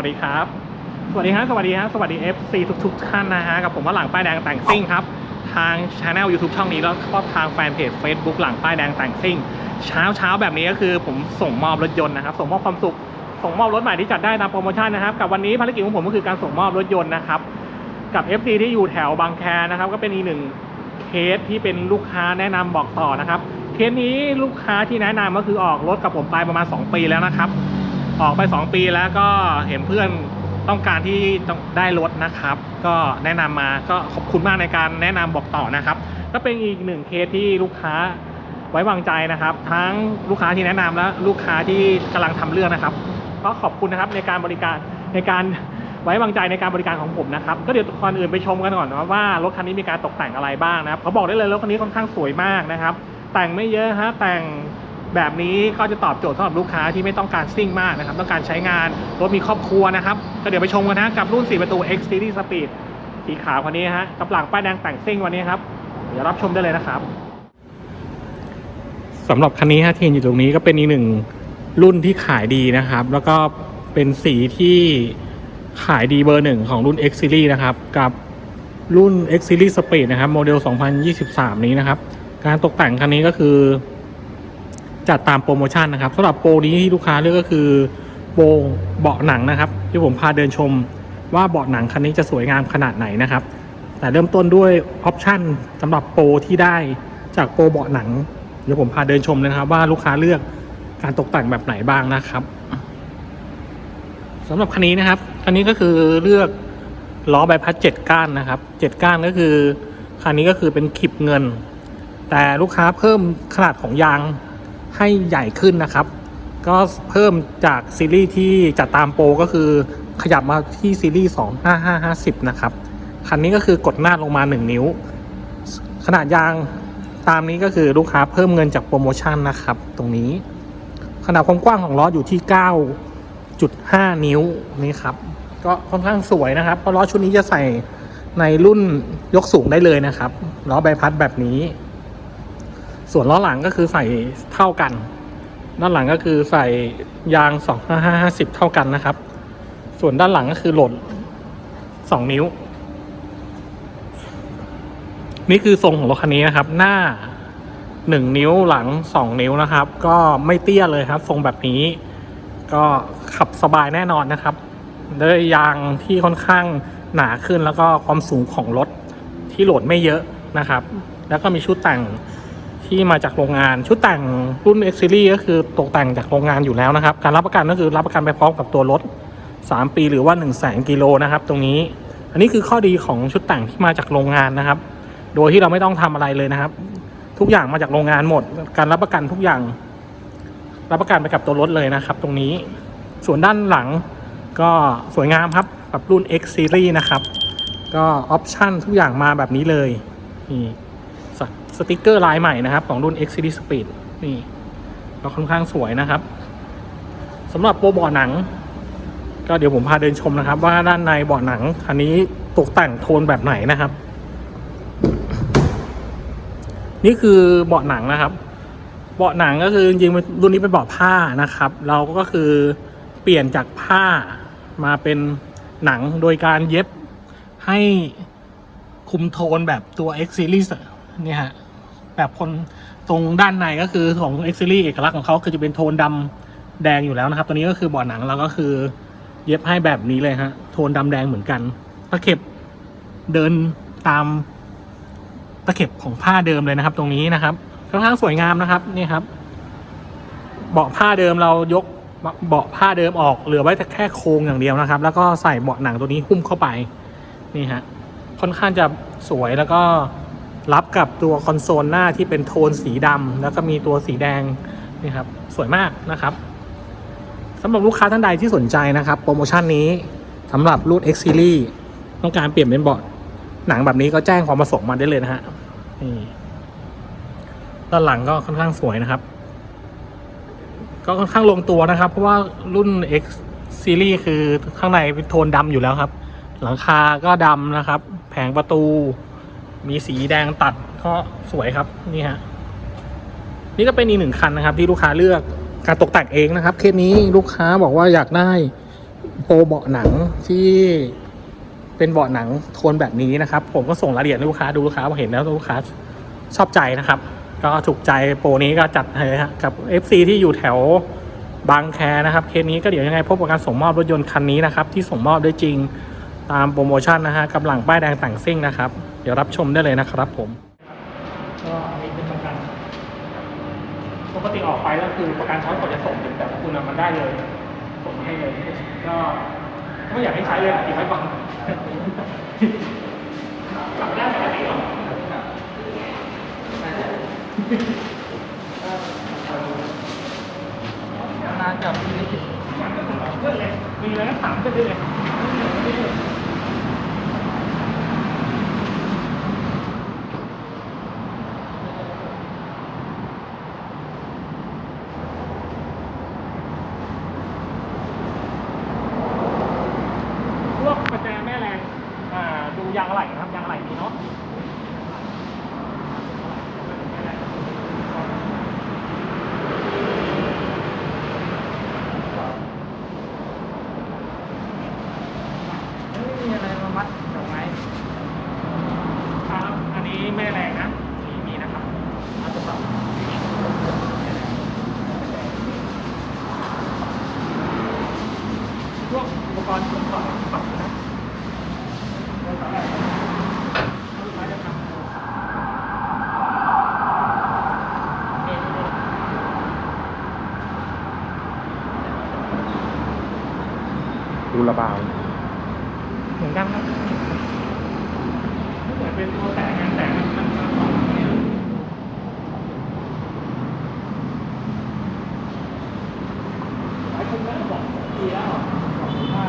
ัสดีครับ สวัสดีฮะสวัสดีฮะสวัสดี FC ทุกๆท่านนะฮะกับผมว่าหลังป้ายแดงแต่งซิ่งครับ ทางช anel YouTube ช่องนี้แล้วก็ทางแฟนเพจ Facebook หลังป้ายแดงแต่งซิ่ง เช้าเช้าแบบนี้ก็คือผมส่งมอบรถยนต์นะครับ ส่งมอบความสุข ส่งมอบรถใหม่ที่จัดได้ตามโปรโมชั่นนะครับ กับวันนี้ภารกิจของผมก็คือการส่งมอบรถยนต์นะครับกับ FC ที่อยู่แถวบางแคนะครับ ก็เป็นอีกหนึ่งเคสที่เป็นลูกค้าแนะนำบอกต่อนะครับ เคสนี้ลูกค้าที่แนะนำก็คือออกรถกับผมไปประมาณ 2 ปีแล้วนะครับ ออกไป 2 ปีแล้วก็เห็นเพื่อนต้องการที่ต้องได้รถนะครับ ก็แนะนำมาก็ขอบคุณมากในการแนะนำบอกต่อนะครับ ก็เป็นอีกหนึ่งเคสที่ลูกค้าไว้วางใจนะครับ ทั้งลูกค้าที่แนะนำและลูกค้าที่กำลังทำเรื่องนะครับ ก็ขอบคุณนะครับในการบริการในการไว้วางใจในการบริการของผมนะครับ ก็เดี๋ยวก่อนอื่นไปชมกันก่อนนะว่ารถคันนี้มีการตกแต่งอะไรบ้างนะครับเขาบอกได้เลยรถคันนี้ค่อนข้างสวยมากนะครับ แต่งไม่เยอะฮะแต่ง แบบนี้ก็จะตอบโจทย์สำหรับลูกค้าที่ไม่ต้องการซิ่งมากนะครับ ต้องการใช้งานรถมีครอบครัวนะครับก็เดี๋ยวไปชมกันนะกับรุ่น 4 ประตู X Series Speed สีขาวคันนี้ฮะกับหลังป้ายแดงแต่งซิ่งวันนี้ครับ เดี๋ยวรับชมได้เลยนะครับสำหรับคันนี้ฮะที่เห็นอยู่ตรงนี้ก็เป็นอีกหนึ่งรุ่นที่ขายดีนะครับ แล้วก็เป็นสีที่ขายดีเบอร์หนึ่งของรุ่น X Series นะครับ กับรุ่น X Series Speed นะครับ โมเดล 2023 นี้นะครับ การตกแต่งคันนี้ก็คือ จัดตามโปรโมชั่นนะครับสำหรับโปรนี้ที่ลูกค้าเลือกก็คือโปรเบาะหนังนะครับ ที่ผมพาเดินชมว่าเบาะหนังคันนี้จะสวยงามขนาดไหนนะครับ แต่เริ่มต้นด้วยออปชั่นสำหรับโปรที่ได้จากโปรเบาะหนังเดี๋ยวผมพาเดินชมเลยนะครับ ว่าลูกค้าเลือกการตกแต่งแบบไหนบ้างนะครับสำหรับคันนี้นะครับคันนี้ก็คือเลือกล้อใบพัดเจ็ดก้านนะครับเจ็ดก้านก็คือคันนี้ก็คือเป็นขีบเงิน แต่ลูกค้าเพิ่มขนาดของยาง ให้ใหญ่ขึ้นนะครับ ก็เพิ่มจากซีรีส์ที่จัดตามโปรก็คือขยับมาที่ซีรีส์25550 นะครับ คันนี้ก็คือกดหน้าลงมา 1 นิ้ว ขนาดยางตามนี้ก็คือลูกค้าเพิ่มเงินจากโปรโมชั่นนะครับ ตรงนี้ ขนาดความกว้างของล้ออยู่ที่ 9.5 นิ้วนี่ครับ ก็ค่อนข้างสวยนะครับ เพราะล้อชุดนี้จะใส่ในรุ่นยกสูงได้เลยนะครับล้อใบพัดแบบนี้ ส่วนล้อหลังก็คือใส่เท่ากัน ด้านหลังก็คือใส่ยาง 25550 เท่ากันนะครับ ส่วนด้านหลังก็คือโหลด 2 นิ้ว นี่คือทรงของรถคันนี้นะครับ หน้า 1 นิ้วหลัง 2 นิ้วนะครับ ก็ไม่เตี้ยเลยครับ ทรงแบบนี้ ก็ขับสบายแน่นอนนะครับด้วยยางที่ค่อนข้างหนาขึ้นแล้วก็ความสูงของรถที่โหลดไม่เยอะนะครับ แล้วก็มีชุดแต่ง ที่มาจากโรงงานชุดแต่งรุ่น X Series ก็คือตกแต่งจากโรงงานอยู่แล้วนะครับ การรับประกันก็คือรับประกันไปพร้อมกับตัวรถ 3 ปีหรือว่า 1 0 0 0 0แสนกิโลนะครับตรงนี้ อันนี้คือข้อดีของชุดแต่งที่มาจากโรงงานนะครับ โดยที่เราไม่ต้องทำอะไรเลยนะครับ ทุกอย่างมาจากโรงงานหมด การรับประกันทุกอย่าง รับประกันไปกับตัวรถเลยนะครับ ตรงนี้ส่วนด้านหลังก็สวยงามครับกับรุ่น X Series นะครับ ก็ออปชั่นทุกอย่างมาแบบนี้เลยนี่ สติกเกอร์ลายใหม่นะครับ ของรุ่น X Series Speed นี่ก็ค่อนข้างสวยนะครับสำหรับโปรเบาะหนัง ก็เดี๋ยวผมพาเดินชมนะครับ ว่าด้านในเบาะหนังคันนี้ตกแต่งโทนแบบไหนนะครับ นี่คือเบาะหนังนะครับ เบาะหนังก็คือจริงๆรุ่นนี้เป็นเบาะผ้านะครับ เราก็คือเปลี่ยนจากผ้ามาเป็นหนังโดยการเย็บให้คุมโทนแบบตัว X Series นี่ฮะแบบคนตรงด้านในก็คือของ X Series เอกลักษณ์ของเขาคือจะเป็นโทนดำแดงอยู่แล้วนะครับ ตัวนี้ก็คือเบาะหนังเราก็คือ เย็บให้แบบนี้เลยฮะโทนดำแดงเหมือนกันตะเข็บเดินตามตะเข็บของผ้าเดิมเลยนะครับ ตรงนี้นะครับค่อนข้างสวยงามนะครับนี่ครับ เบาะผ้าเดิมเรายกเบาะผ้าเดิมออกเหลือไว้แต่แค่โครงอย่างเดียวนะครับ แล้วก็ใส่เบาะหนังตัวนี้หุ้มเข้าไปนี่ฮะค่อนข้างจะสวยแล้วก็ รับกับตัวคอนโซลหน้าที่เป็นโทนสีดำแล้วก็มีตัวสีแดงนี่ครับสวยมากนะครับสำหรับลูกค้าท่านใดที่สนใจนะครับ โปรโมชั่นนี้สำหรับรุ่น X Series ต้องการเปลี่ยนเป็นเบาะหนังแบบนี้ก็แจ้งความประสงค์มาได้เลยนะฮะนี่ด้านหลังก็ค่อนข้างสวยนะครับ ก็ค่อนข้างลงตัวนะครับ เพราะว่ารุ่น X Series คือข้างในเป็นโทนดำอยู่แล้วครับ หลังคาก็ดำนะครับ แผงประตู มีสีแดงตัดก็สวยครับนี่ฮะนี่ก็เป็นอีกหนึ่งคันนะครับ ที่ลูกค้าเลือกการตกแต่งเองนะครับ เคสนี้ลูกค้าบอกว่าอยากได้โปรเบาะหนังที่เป็นเบาะหนังโทนแบบนี้นะครับ ผมก็ส่งรายละเอียดให้ลูกค้าดูลูกค้าพอเห็นแล้วลูกค้าชอบใจนะครับ ก็ถูกใจโปรนี้ก็จัดให้ฮะกับ FC ที่อยู่แถวบางแคนะครับเคสนี้ก็เดี๋ยวยังไงพบกับการส่งมอบรถยนต์คันนี้นะครับที่ส่งมอบได้จริงตามโปรโมชั่นนะฮะกับหลังป้ายแดงแต่งซิ่งนะครับ เดี๋ยวรับชมได้เลยนะครับผม ก็อันนี้เป็นประกัน ปกติออกไปก็คือประกันช้อนกว่าจะส่งถึงแต่ละคุณอะมันได้เลย ส่งมาให้เลย ก็ไม่อยากให้ใช้เลยเก็บไว้ก่อนกลับได้ปกติเหรอนานจับชีวิตเพื่อนเลยมีอะไรก็ถามเพื่อนได้เลย พวกประแจแม่แรง อ่า ดูยางอะไหล่นะครับยางอะไหล่ดีเนาะ ไม่มีอะไรมามัดดอกไม้ ครับ อันนี้แม่แรงนะมีมีนะครับอาจจะแบบพวกอุปกรณ์เครื่องต่อปรับนะลูกค้าจะทำ ดูระบายเหมือนกันครับเหมือนเป็นตัวแตกงานแตกมันมันมันสองเนี่ยหลายคนก็บอกดีแล้วบอกว่า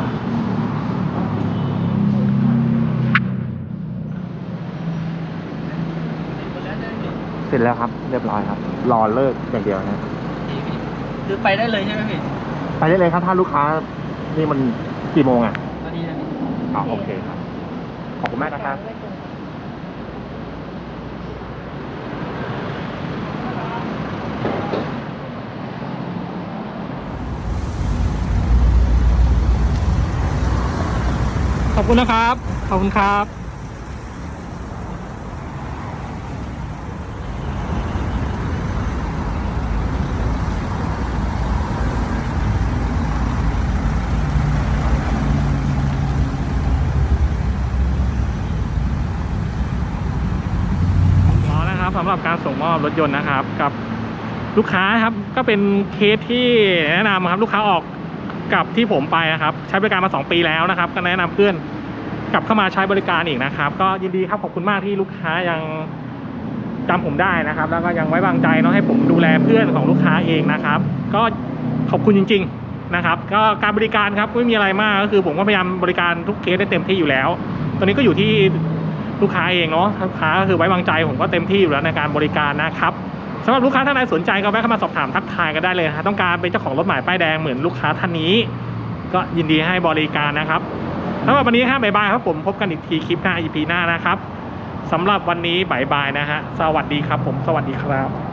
เสร็จแล้วครับ เรียบร้อยครับ รอเลิกอย่างเดียวนะคือไปได้เลยใช่ไหมพี่ ไปได้เลยครับ ถ้าลูกค้านี่มัน กี่โมงอะตอนนี้นะพี่อ๋อโอเคครับ ขอบคุณมากนะครับขอบคุณนะครับ ขอบคุณครับ รอนะครับสำ หรับการส่งมอบรถยนต์นะครับ กับลูกค้าครับก็เป็นเคสที่แนะนำครับลูกค้าออกกับที่ผมไปนะครับ ใช้บริการมา 2 ปีแล้วนะครับ ก็แนะนำเพื่อนกลับเข้ามาใช้บริการอีกนะครับ ก็ยินดีครับขอบคุณมากที่ลูกค้ายังจำผมได้นะครับ แล้วก็ยังไว้วางใจเนาะให้ผมดูแลเพื่อนของลูกค้าเองนะครับ ก็ขอบคุณจริง ๆนะครับ ก็การบริการครับไม่มีอะไรมากก็คือ ผมก็พยายามบริการทุกเคสได้เต็มที่อยู่แล้ว ตอนนี้ก็อยู่ที่ ลูกค้าเองเนาะลูกค้าก็คือไว้วางใจผมก็เต็มที่อยู่แล้วในการบริการนะครับสำหรับลูกค้าท่านใดสนใจก็แวะเข้ามาสอบถามทักทายกันได้เลยนะฮะต้องการเป็นเจ้าของรถหมายป้ายแดงเหมือนลูกค้าท่านนี้ ก็ยินดีให้บริการนะครับสำหรับวันนี้ครับบ๊ายบายครับผมพบกันอีกทีคลิปหน้า EP หน้านะครับสำหรับวันนี้บ๊ายบายนะฮะสวัสดีครับผมสวัสดีครับ